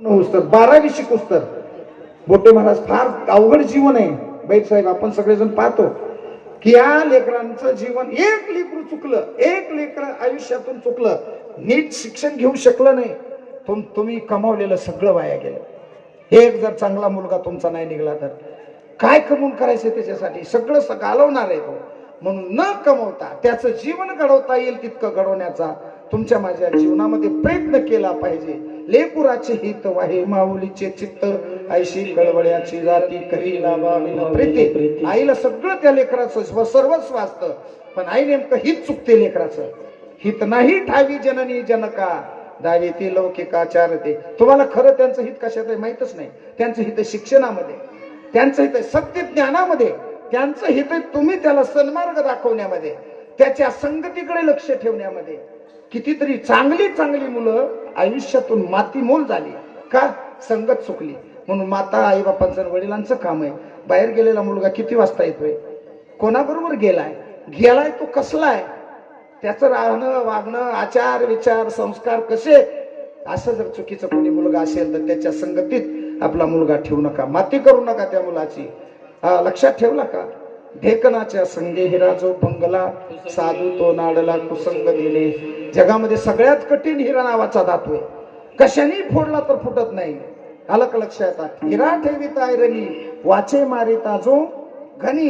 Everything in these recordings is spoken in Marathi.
नव्हतं तर बारावी शिकूस बोटे महाराज फार अवघड जीवन आहे. बैठ साहेब आपण सगळेजण पाहतो की या लेकरांचं जीवन एक लेकरू चुकलं एक लेकर आयुष्यातून चुकलं नीट शिक्षण घेऊ शकलं नाही तुम तुम्ही कमावलेलं सगळं वाया गेलं. एक जर चांगला मुलगा तुमचा नाही निघाला तर काय कमवून करायचं त्याच्यासाठी? सगळं घालवणार आहे तो. म्हणून न कमवता त्याचं जीवन घडवता येईल तितकं घडवण्याचा तुमच्या माझ्या जीवनामध्ये प्रयत्न केला पाहिजे. लेकुराचे हित वाहे माऊलीचे चित्त ऐशी कळवळ्याची जाती करी प्रीती. आईला सगळं त्या लेकराचं स्व- सर्वस्व असतं पण आई नेमकं हित चुकते लेकराचं. हित नाही ठावी जननी जनका. दावी ती लौकिकाचार ते तुम्हाला खरं त्यांचं हित कशात आहे माहितच नाही. त्यांचं हित शिक्षणामध्ये त्यांचं हित आहे सत्य ज्ञानामध्ये त्यांचं हित आहे तुम्ही त्याला सन्मार्ग दाखवण्यामध्ये त्याच्या संगतीकडे लक्ष ठेवण्यामध्ये. कितीतरी चांगली चांगली मुलं आयुष्यातून मातीमोल झाली. का? संगत चुकली म्हणून माता आई बापांचं वडिलांचं काम आहे. बाहेर गेलेला मुलगा किती वाजता येतोय? कोणाबरोबर गेलाय? गेलाय तो कसला आहे त्याचं राहणं वागणं आचार विचार संस्कार कसे? असं जर चुकीचं कोणी मुलगा असेल तर त्याच्या संगतीत आपला मुलगा ठेवू नका. माती करू नका त्या मुलाची. लक्षात ठेवला का? ढेकणाच्या संगे हिरा जो भंगला साधू तो नाडला कुसंग दिले. जगामध्ये सगळ्यात कठीण हिरा नावाचा धातू आहे. कशाने फोडला तर फुटत नाही? अलक लक्षात हिरा ठेवीत आयरणी वाचे मारिता जो घनी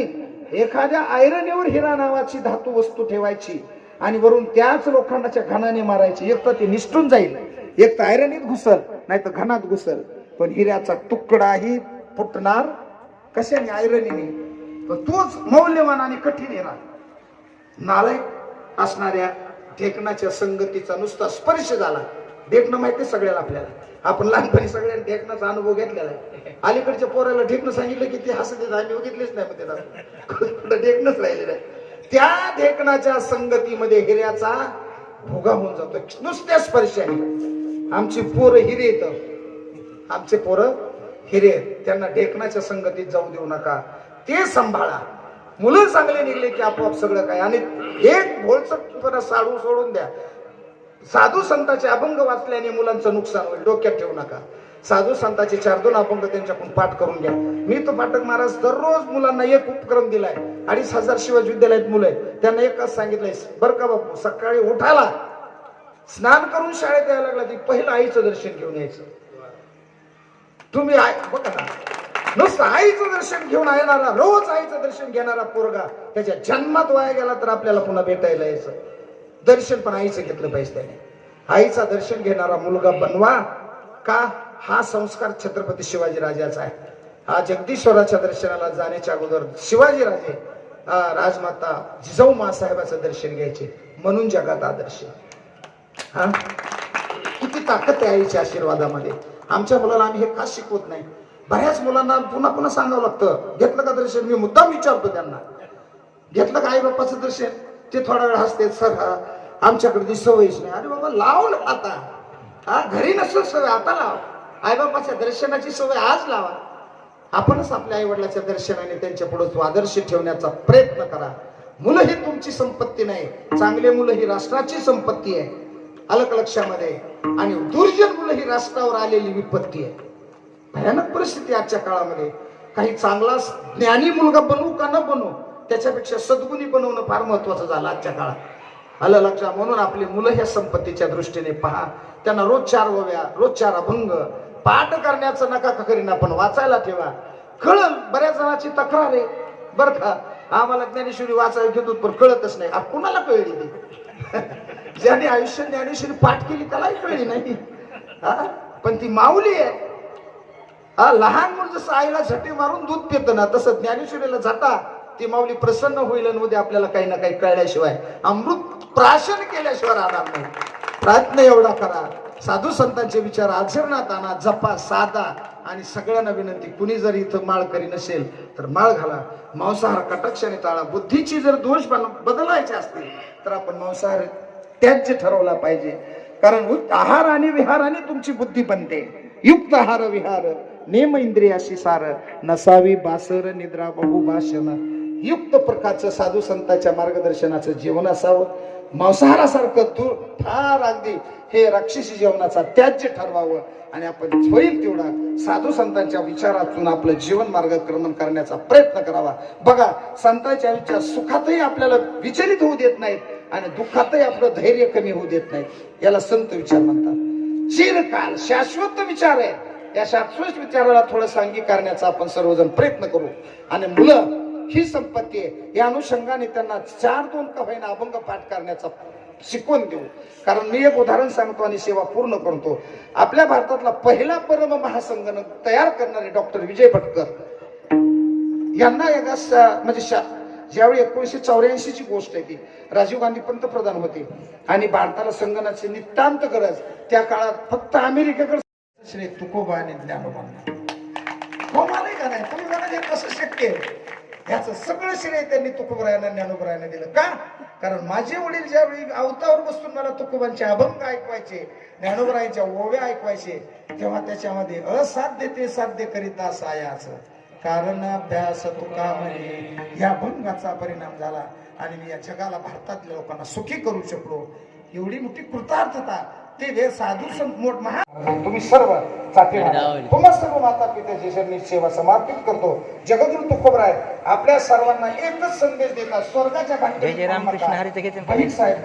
एखाद्या आयरणीवर हिरा नावाची धातू वस्तू ठेवायची आणि वरून त्याच लोखंडाच्या घनाने मारायची. एक तर ते निष्ठून जाईल एक तर आयरनीत घुसल नाही तर घनात घुसल. पण हिऱ्याचा तुकडाही फुटणार कशाने? आयरनीने. तर तोच मौल्यवान आणि कठीण येणार. नालायक असणाऱ्या ढेकणाच्या संगतीचा नुसता स्पर्श झाला. ढेकणं माहिती सगळ्याला आपल्याला. आपण लहानपणी सगळ्यांनी ढेकणाचा अनुभव घेतलेला आहे. अलीकडच्या पोराला ढेकणं सांगितलं की ते हसत येत आम्ही बघितलेच नाही मग त्याला. ढेकणंच राहिलेलं आहे. त्या ढेकणाच्या संगतीमध्ये हिऱ्याचा भोगा होऊन जातो. नुसत्या स्पर्शाने. आमची पोरं हिरे येत आमचे पोरं हिरे आहेत. त्यांना ढेकणाच्या संगतीत जाऊ देऊ नका. ते सांभाळा. मुलं चांगले निघले की आपोआप सगळं काय. आणि एक भोळसटपणा साडू सोडून द्या. साधू संतांचे अभंग वाचल्याने मुलांचं नुकसान होईल. डोक्यात ठेवू नका. साधू संतांचे चार दोन अभंग त्यांच्याकडून पाठ करून घ्या. मी तो पाठक महाराज दररोज मुलांना एक उपक्रम दिलाय. अडीच हजार शिवाजी विद्यालयात मुलं आहेत. त्यांना एकच सांगितलंय बरं का बापू सकाळी उठायला स्नान करून शाळेत यायला लागला. की पहिलं आईचं दर्शन घेऊन यायचं. तुम्ही आई बघा ना. नुसतं आईचं दर्शन घेऊन येणारा रोज आईचं दर्शन घेणारा पोरगा त्याच्या जन्मात वाया गेला तर आपल्याला पुन्हा भेटायला यायचं. दर्शन पण आईचं घेतलं पाहिजे त्याने. आईचा दर्शन घेणारा मुलगा बनवा. का? हा संस्कार छत्रपती शिवाजी राजाचा आहे. हा जगदीश्वराच्या दर्शनाला जाण्याच्या अगोदर शिवाजी राजे राजमाता जिजाऊ मासाहेबाचं दर्शन घ्यायचे. म्हणून जगात आदर्श हा? किती ताकद आहे आईच्या आशीर्वादामध्ये. आमच्या मुलाला आम्ही हे का शिकवत नाही? बऱ्याच मुलांना पुन्हा पुन्हा सांगावं लागतं. घेतलं का दर्शन? मी मुद्दाम विचारतो त्यांना. घेतलं का आई बाप्पाचं दर्शन? ते थोडा वेळ हसते सर हा आमच्याकडे ती सवयच नाही. अरे बाबा लाव ना आता. हा घरी नसेल सवय आता लाव. आईबापाच्या दर्शनाची सवय आज लावा. आपणच आपल्या आई वडिलाच्या दर्शनाने त्यांच्या पुढे तो आदर्श ठेवण्याचा प्रयत्न करा. मुलं ही तुमची संपत्ती नाही. चांगले मुलं ही राष्ट्राची संपत्ती आहे. अलक लक्षामध्ये. आणि दुर्जन मुलं ही राष्ट्रावर आलेली विपत्ती आहे. भयानक परिस्थिती आजच्या काळामध्ये. काही चांगला ज्ञानी मुलगा बनवू का न बनवू त्याच्यापेक्षा सद्गुणी बनवणं फार महत्वाचं झालं आजच्या काळात. आलं लक्षात? म्हणून आपली मुलं ह्या संपत्तीच्या दृष्टीने पहा. त्यांना रोज चार ओव्या रोज चार अभंग. पाठ करण्याचं नका का करीना पण वाचायला ठेवा. कळल बऱ्याच जणांची तक्रार आहे. बरं का? आम्हाला ज्ञानेश्वरी वाचायला घेतो पण कळतच नाही. आ, कुणाला कळली ती? ज्याने आयुष्य ज्ञानेश्वरी पाठ केली त्यालाही कळली नाही. हा? पण ती माऊली आहे. हा लहान मुलं जसं आईला झटे मारून दूध पितं ना तसं ज्ञानेश्वरीला जाता ती माऊली प्रसन्न होईल आणि उद्या आपल्याला काही ना काही कळल्याशिवाय अमृत प्राशन केल्याशिवाय राहणार नाही. प्रयत्न एवढा करा. साधू संतांचे विचार आचरणात आणा जपा साधा आणि सगळ्यांना विनंती कुणी जर इथं माळ करी नसेल तर माळ घाला. मांसाहार कटाक्षाने टाळा. बुद्धीची जर दोष बदलायचे असतील तर आपण मांसाहार त्याच ठरवला पाहिजे. कारण आहार आणि विहाराने तुमची बुद्धी बनते. युक्त आहार विहार. नेम इंद्रियाशी सार नसावी बासर निद्रा बहुभाषण युक्त प्रकारचं साधू संतांच्या मार्गदर्शनाचं जीवन असावं. मांसाहारासारखं दूर फार अगदी हे राक्षसी जीवनाचा त्याज्य ठरवावं. आणि आपण होईल तेवढा साधू संतांच्या विचारातून आपलं जीवन मार्गक्रमण करण्याचा प्रयत्न करावा. बघा संतांच्या विचार सुखातही आपल्याला विचलित होऊ देत नाहीत आणि दुःखातही आपलं धैर्य कमी होऊ देत नाहीत. याला संत विचार म्हणतात. चिरकाल शाश्वत विचार आहे. या शाश्वत विचाराला थोडं सांगी करण्याचा आपण सर्वजण प्रयत्न करू. आणि मुलं ही संपत्ती आहे. या अनुषंगाने त्यांना चार दोन का होईना अभंग पाठ करण्याचा शिकवून देऊ. कारण मी एक उदाहरण सांगतो आणि सेवा पूर्ण करतो. आपल्या भारतातला पहिला परम महासंगणक तयार करणारे डॉक्टर विजय भटकर यांना एका म्हणजे शा- ज्यावेळी एकोणीशे चौऱ्याऐंशी ची गोष्ट आहे ती राजीव गांधी पंतप्रधान होते. आणि भारताला संगणकाची नितांत गरज त्या काळात फक्त अमेरिकेकडे श्री तुकोबा आणि ज्ञानोबांना हो मालय नाही? तुम्ही म्हणा हे कसं शक्य आहे. याचं सगळं श्रेय त्यांनी तुकोबरायला ज्ञानोबरायला दिलं. का? कारण माझे वडील ज्यावेळी अवतावर बसून मला तुकोबांचे अभंग ऐकवायचे ज्ञानोबरायांच्या ओव्या ऐकवायचे तेव्हा त्याच्यामध्ये असाध्य ते साध्य करीता सायाच. कारण अभ्यास तुका म्हणे या भंगाचा परिणाम झाला आणि मी या जगाला भारतातल्या लोकांना सुखी करू शकलो. एवढी मोठी कृतार्थता ते वे साधू संत मोठ महा तुम्ही सर्व चाके तुम्हा सर्व माता पित्याची शरणी सेवा समर्पित करतो. जगद्गुरु तुकोबराय आपल्या सर्वांना एकच संदेश देतात स्वर्गाच्या भांडे जय जय रामकृष्ण हरी साहेब.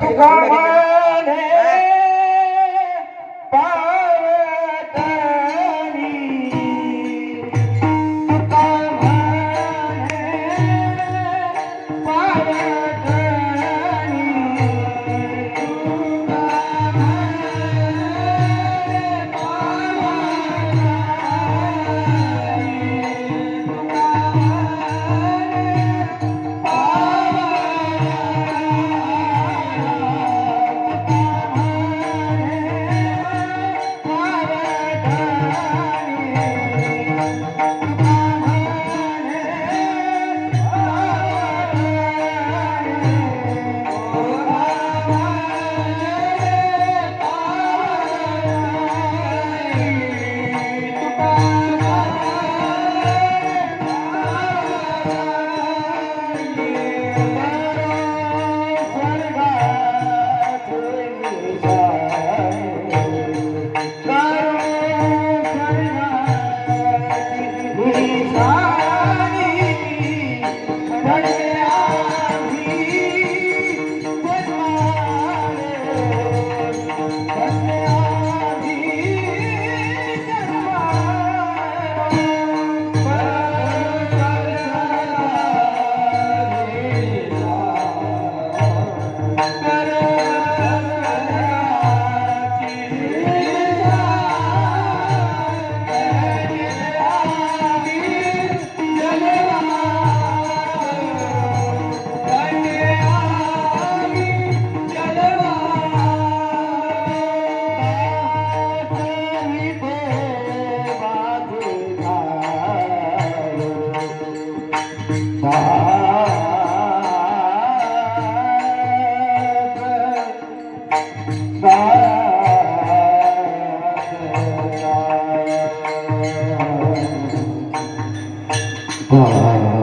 Música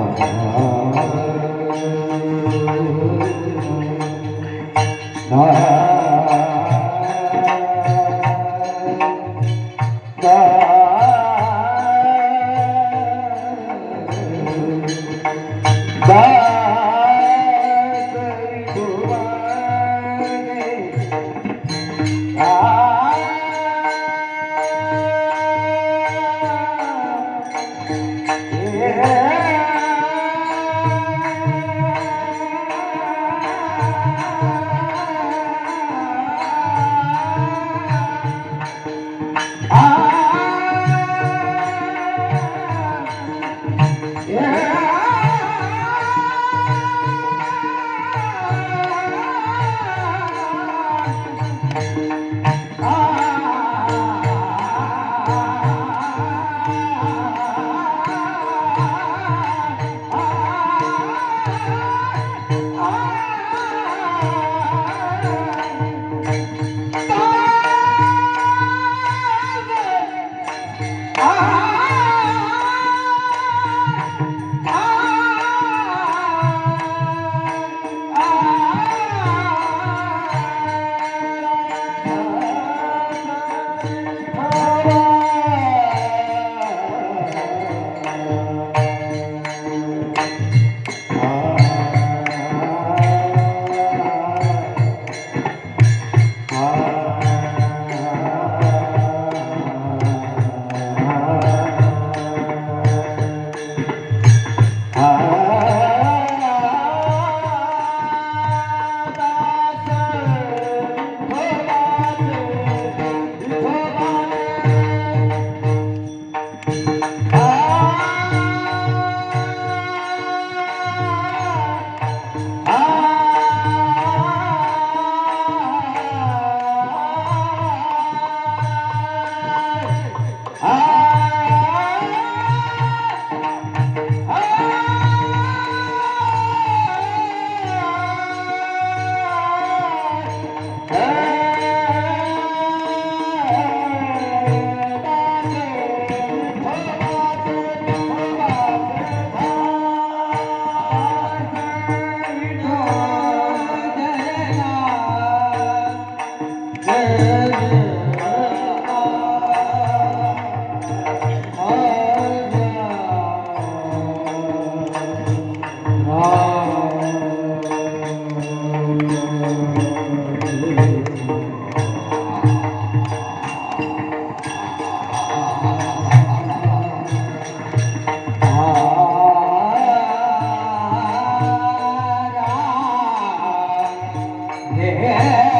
Yeah.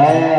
É.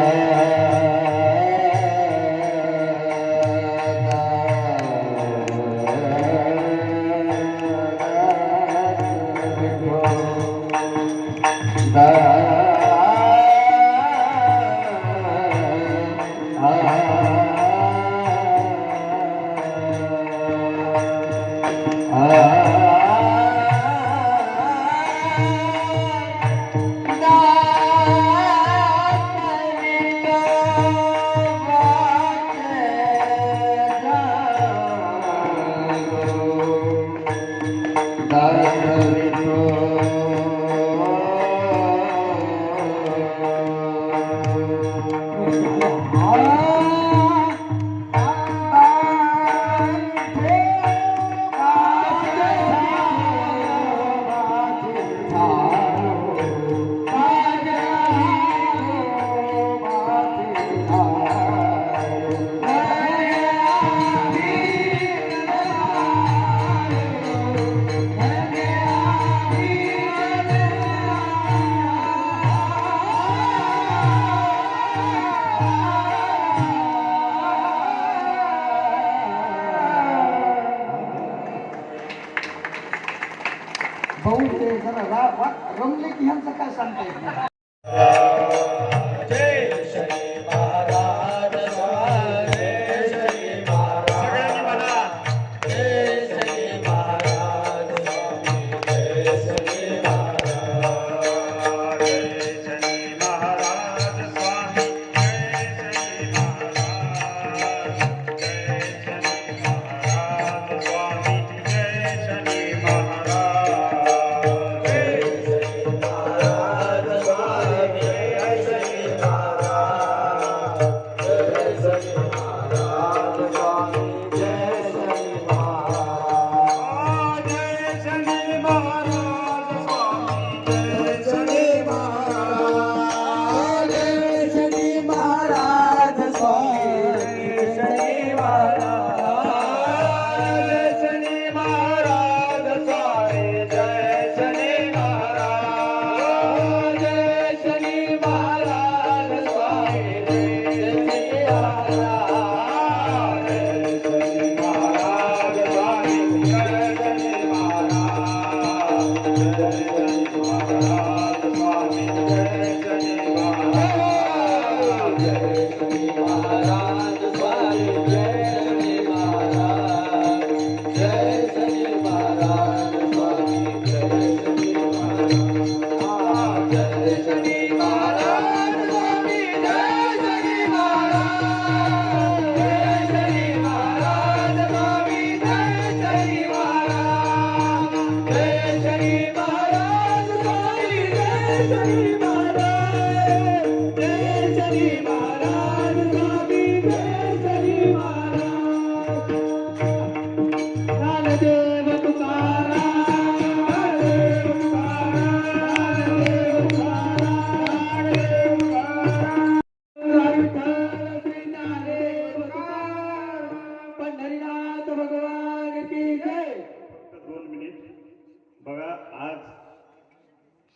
बघा आज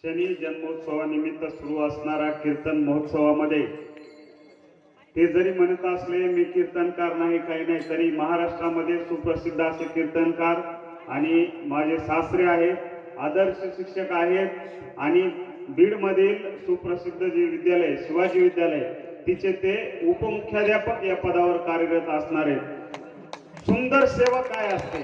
शनी जन्मोत्सवानिमित्त सुरू असणारा कीर्तन महोत्सवामध्ये ते जरी म्हणत असले मी कीर्तनकार नाही काही नाही तरी महाराष्ट्रामध्ये सुप्रसिद्ध असे कीर्तनकार आणि माझे सासरे आहेत आदर्श शिक्षक आहेत आणि बीडमधील सुप्रसिद्ध जे विद्यालय शिवाजी विद्यालय तिचे ते उपमुख्याध्यापक या पदावर कार्यरत असणारे. सुंदर सेवा काय असते?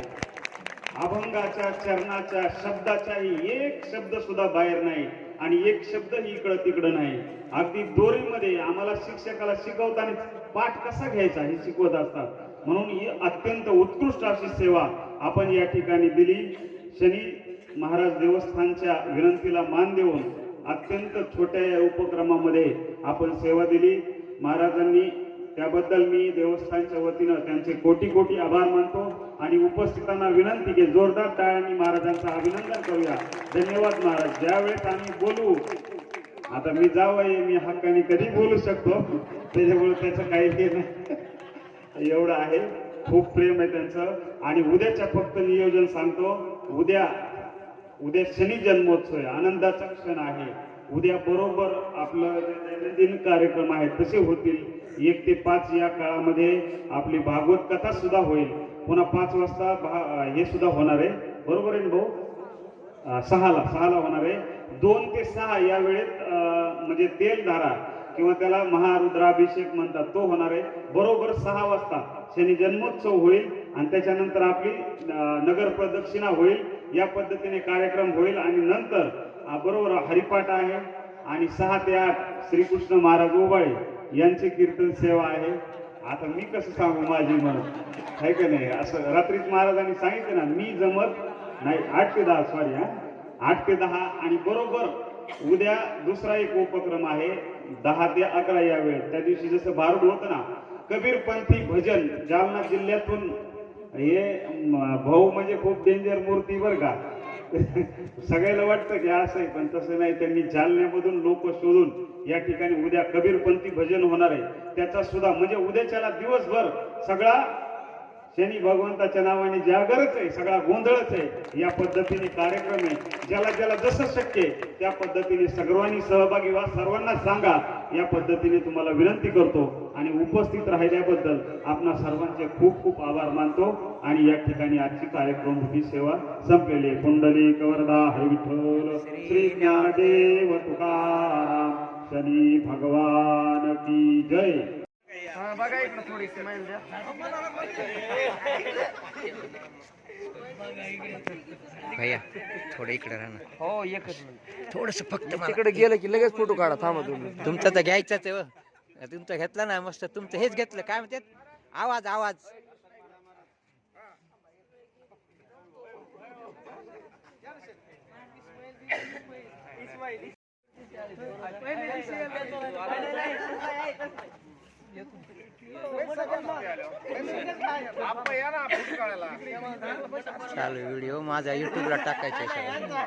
अभंगाच्या चरणाच्या शब्दाचाही एक शब्द सुद्धा बाहेर नाही आणि एक शब्द ही इकडं तिकडं नाही. अगदी दोरीमध्ये आम्हाला शिक्षकाला शिकवताना पाठ कसा घ्यायचा हे शिकवत असतात. म्हणून ही अत्यंत उत्कृष्ट अशी सेवा आपण या ठिकाणी दिली. शनी महाराज देवस्थानच्या विनंतीला मान देऊन अत्यंत छोट्या या उपक्रमामध्ये आपण सेवा दिली. महाराजांनी त्याबद्दल मी देवस्थानच्या वतीनं त्यांचे कोटी कोटी आभार मानतो. आणि उपस्थितांना विनंती की जोरदार टाळ्यांनी महाराजांचं अभिनंदन करूया. धन्यवाद महाराज. ज्यावेळेस आम्ही बोलू आता मी जावं मी हक्काने कधी बोलू शकतो? त्याच्यामुळे त्याचं काही हे नाही. एवढं आहे. खूप प्रेम आहे त्यांचं. आणि उद्याच्या फक्त नियोजन सांगतो. उद्या उद्या शनी जन्मोत्सव आहे. आनंदाचा क्षण आहे. उद्या बरोबर आपलं जे दैनंदिन कार्यक्रम आहेत तसे होतील एक ते पाच या काळामध्ये आपली भागवत कथा सुद्धा होईल. पुन्हा पाच वाजता भा हे सुद्धा होणार आहे. बरोबर आहे भाऊ? सहाला सहाला होणार आहे. दोन ते सहा या वेळेत म्हणजे तेलधारा किंवा त्याला महारुद्राभिषेक म्हणतात तो होणार आहे. बरोबर सहा वाजता शनी जन्मोत्सव होईल आणि त्याच्यानंतर आपली नगर प्रदक्षिणा होईल. या पद्धतीने कार्यक्रम होईल आणि नंतर बरोबर हरिपाठ आहे. आणि सहा ते आठ श्रीकृष्ण महाराज ओबाळे यांची कीर्तन सेवा आहे. आता मी कसं सांगू माझी म्हणत आहे का नाही? असं रात्रीच महाराजांनी सांगितलं ना मी जमत नाही. आठ ते दहा सॉरी हा. आठ ते दहा आणि बरोबर उद्या दुसरा एक उपक्रम आहे दहा ते अकरा या वेळ त्या दिवशी जसं भारूड होतं ना कबीरपंथी भजन जालना जिल्ह्यातून हे भाऊ म्हणजे खूप डेंजर मूर्ती बरं का. सगळ्याला वाटतं की असं आहे पण तसं नाही. त्यांनी जालन्यामधून लोक शोधून या ठिकाणी उद्या कबीरपंथी भजन होणार आहे. त्याचा सुद्धा म्हणजे उद्याच्याला दिवसभर सगळा शनी भगवंताच्या नावाने जागरच आहे सगळा गोंधळच आहे या पद्धतीने कार्यक्रम आहे. ज्याला ज्याला जसं शक्य आहे त्या पद्धतीने सर्वांनी सहभागी व्हा. सर्वांना सांगा या पद्धतीने तुम्हाला विनंती करतो आणि उपस्थित राहिल्याबद्दल आपणा सर्वांचे खूप खूप आभार मानतो. आणि या ठिकाणी आजची कार्यक्रम ही सेवा संपलेली आहे. कुंडली कवरदा हरिविठ्ठल श्री ज्ञानदेव तुकाराम शनी भगवान की जय. बघा इकडे द्या. भैया थोडं इकडे राहा हो एकच मिनिट थोडस फक्त मला- तिकडे गेलं की लगेच फोटो काढा थांबा तुम्ही तुमचं तर घ्यायचंच आहे हो. तुमचं घेतलं ना मस्त. तुमचं हेच घेतलं काय म्हणतात? आवाज आवाज. चालू व्हिडिओ माझा युट्यूबला टाकायचा आहे